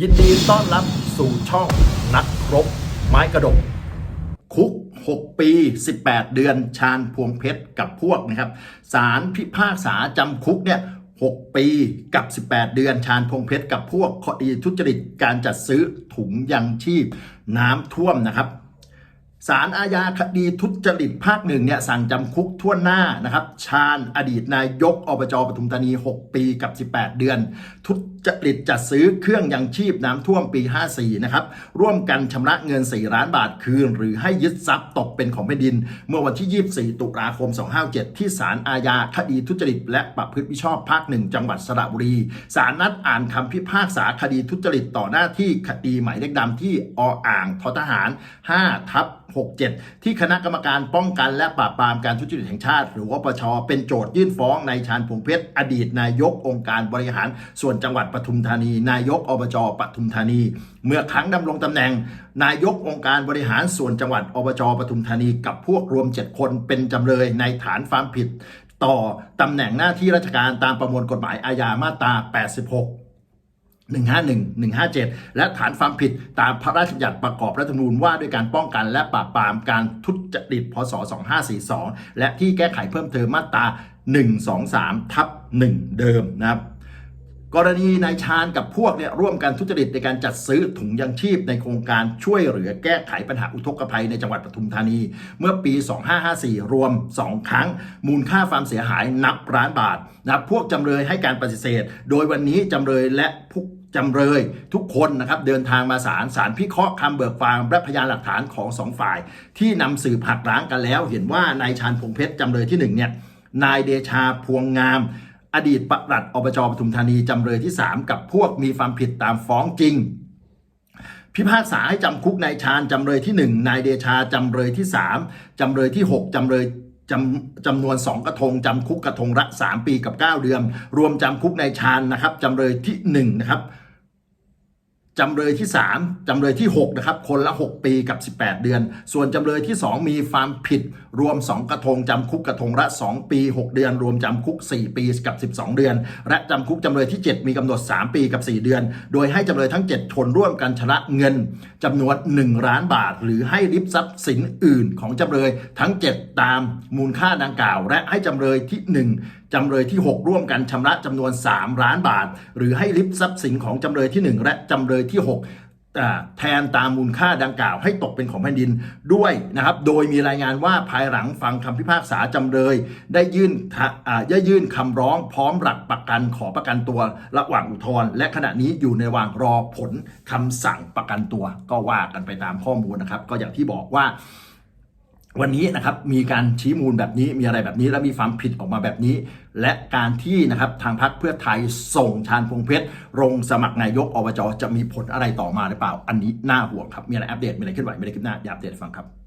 ยินดีต้อนรับสู่ช่องนักรบ ไม้กระดก คุก 6 ปี 18 เดือนชาญพวงเพชรกับพวกนะครับศาลพิพากษาจำคุกเนี่ย 6 ปีกับ 18 เดือนชาญพวงเพชรกับพวกคดีทุจริตการจัดซื้อถุงยังชีพน้ำท่วมนะครับ ศาลอาญาคดีทุจริตภาคหนึ่งเนี่ยสั่งจำคุกทั่วหน้านะครับชาญอดีตนายกอบจปทุมธานี 6 ปีกับ 18 เดือน ทุจริตจัดซื้อเครื่องยังชีพน้ำท่วมปี 54 นะครับ ร่วมกันชำระเงิน 4 ล้านบาทคืน หรือให้ยึดทรัพย์ตกเป็นของแผ่นดิน เมื่อวันที่ 24 ตุลาคม 257 ที่ศาลอาญาคดีทุจริต และประพฤติมิชอบภาคหนึ่งจังหวัดสระบุรีศาลนัดอ่านคำพิพากษาคดีทุจริตต่อหน้าที่คดีหมายเลขดำที่ออ่างททหาร 5 ทับ67 ที่คณะกรรมการป้องกันและปราบปรามการทุจริตแห่งชาติ หรือว่าปชเป็นโจทยื่นฟ้องในายชาญพงเพชรอดีตนายกองค์การบริหาร ส่วนจังหวัดปทุมธานี นายกอบจปทุมธานี เมื่อครั้งดำรงตำแหน่ง นายกองค์การบริหารส่วนจังหวัดอบจปทุมธานี กับพวกรวม 7 คนเป็นจำเลยในฐานความผิด ต่อตำแหน่งหน้าที่ราชการตามประมวลกฎหมายอาญามาตรา 86 151 157 และฐานความผิดตามพระราชบัญญัติประกอบรัฐธรรมนูญว่าด้วยการป้องกันและปราบปรามการทุจริตพศ 2542 และที่แก้ไขเพิ่มเติมมาตรา 123 ทับ 1 เดิมนะครับ กรณีนายชาญกับพวกเนี่ยร่วมกันทุจริตในการจัดซื้อถุงยังชีพในโครงการช่วยเหลือแก้ไขปัญหาอุทกภัยในจังหวัดปทุมธานี เมื่อปี 2554 รวม 2 ครั้ง มูลค่าความเสียหายนับล้านบาทนับพวกจำเลยให้การปฏิเสธ โดยวันนี้จำเลยและผู้จำเลยทุกคนนะครับเดินทางมาศาลศาลพิเคราะห์คำเบิกความและพยานหลักฐานของสองฝ่าย ที่นำสืบหักล้างกันแล้ว เห็นว่านายชาญพงเพชรจำเลยที่หนึ่งเนี่ยนายเดชาพวงงาม อดีตปลัดอบจปทุมธานีจำเลยที่ 3 กับพวกมีความผิดตามฟ้องจริง พิพากษาให้จำคุกนายชาญจำเลยที่ 1 นายเดชาจำเลยที่ 3จำเลยที่ 6จำเลยจำจำนวน 2 กระทงจำคุกกระทงละ 3 ปีกับ 9 เดือน รวมจำคุกนายชาญนะครับจำเลยที่1นะครับ จำเลยที่ 3 จำเลยที่ 6 นะครับ คนละ 6 ปีกับ 18 เดือน ส่วนจำเลยที่ 2 มีความผิด รวม 2 กระทง จำคุกกระทงละ 2 ปี 6 เดือน รวมจำคุก 4 ปีกับ 12 เดือน และจำคุกจำเลยที่ 7 มีกำหนด 3 ปีกับ 4 เดือน โดยให้จำเลยทั้ง 7 คนร่วมกันชำระเงินจำนวน 1 ล้านบาท หรือให้ริบทรัพย์สินอื่นของจำเลยทั้ง 7 ตามมูลค่าดังกล่าว และให้จำเลยที่ 1 จำเลยที่ 6 ร่วมกันชำระจำนวน 3 ล้านบาท หรือให้ริบทรัพย์สินของจำเลยที่ 1 และจำเลยที่ 6แทนตามมูลค่าดังกล่าวให้ตกเป็นของแผ่นดินด้วยนะครับ โดยมีรายงานว่าภายหลังฟังคำพิพากษาจำเลย ได้ยื่นได้ยื่นคำร้องพร้อมหลักประกันขอประกันตัวระหว่างอุทธรณ์และขณะนี้อยู่ในวางรอผลคำสั่งประกันตัว ก็ว่ากันไปตามข้อมูลนะครับ ก็อย่างที่บอกว่า วันนี้นะครับมีการชี้มูลแบบนี้มีอะไรแบบนี้ และมีความผิดออกมาแบบนี้ และการที่นะครับทางพรรคเพื่อไทยส่งชาญพงเพชรลงสมัครนายกอบจจะมีผลอะไรต่อมาหรือเปล่า อันนี้น่าห่วงครับ มีอะไรอัปเดตมีอะไรขึ้นไหวมีอะไรขึ้นหน้าอย่าอัปเดตฟังครับ